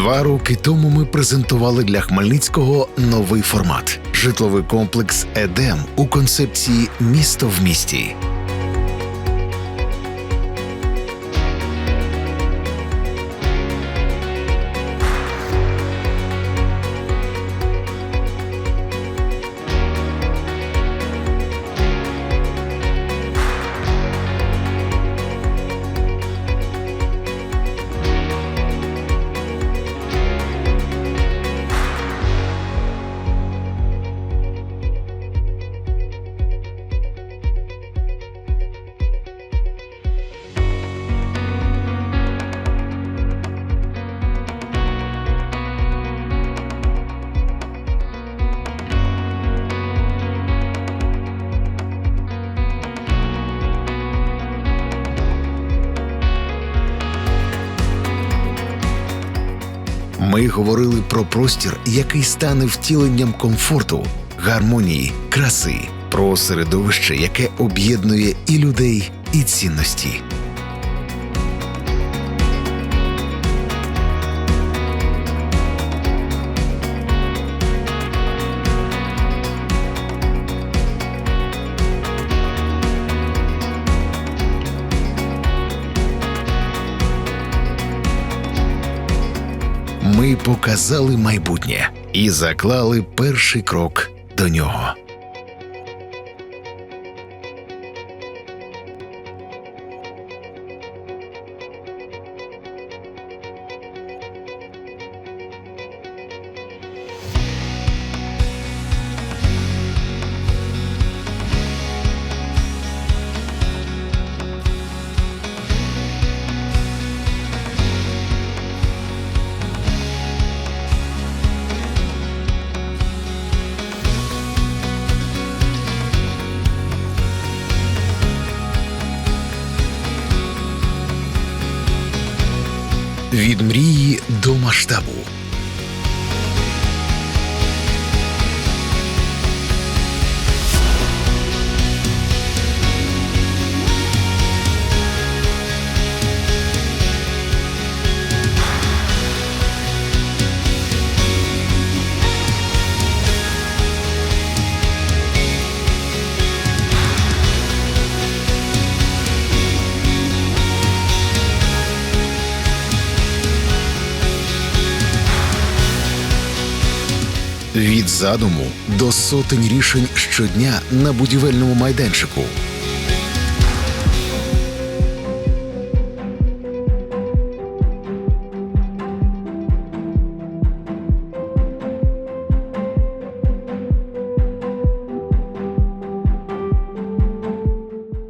Два роки тому ми презентували для Хмельницького новий формат житловий комплекс Едем у концепції місто в місті. Ми говорили про простір, який стане втіленням комфорту, гармонії, краси, про середовище, яке об'єднує і людей, і цінності. Ми показали майбутнє і заклали перший крок до нього. Від мрії до масштабу. Від задуму до сотень рішень щодня на будівельному майданчику.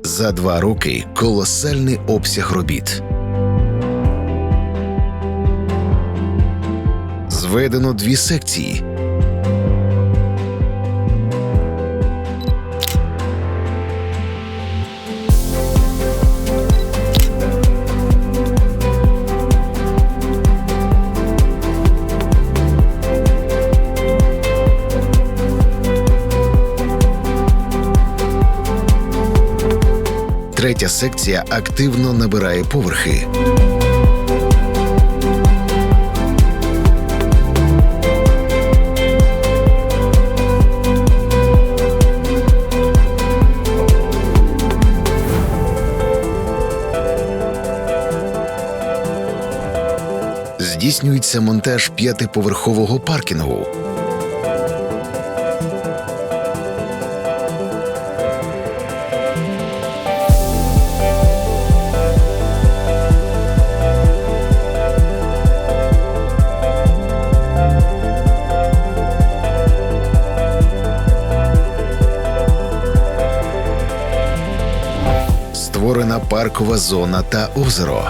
За два роки колосальний обсяг робіт. Зведено дві секції. Третя секція активно набирає поверхи. Здійснюється монтаж п'ятиповерхового паркінгу. Створена паркова зона та озеро.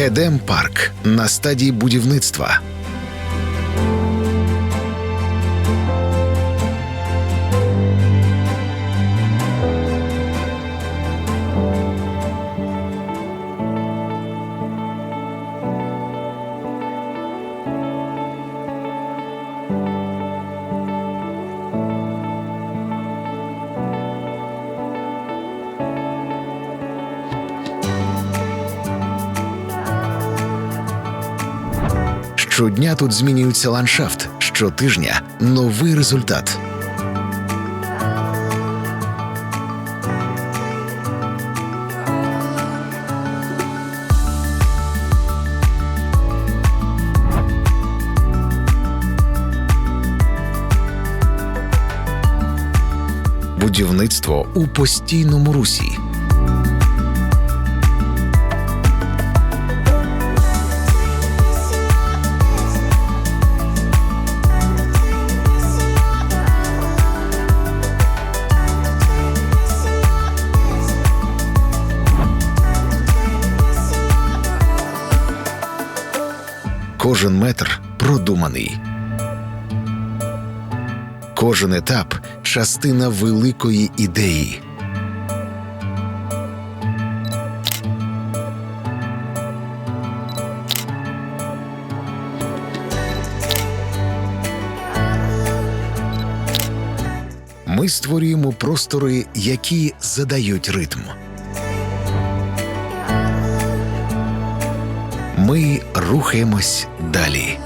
Едем Парк на стадії будівництва. Щодня тут змінюється ландшафт, щотижня новий результат. Будівництво у постійному русі. Кожен метр продуманий. Кожен етап частина великої ідеї. Ми створюємо простори, які задають ритм. Ми рухаємось далі.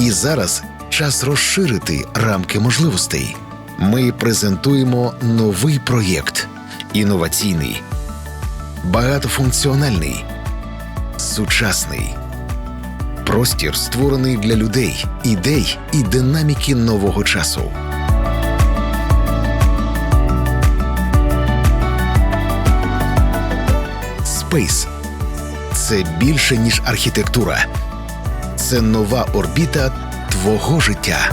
І зараз час розширити рамки можливостей. Ми презентуємо новий проєкт інноваційний, багатофункціональний, сучасний. Простір створений для людей, ідей і динаміки нового часу. Space – це більше ніж архітектура. Це нова орбіта твого життя.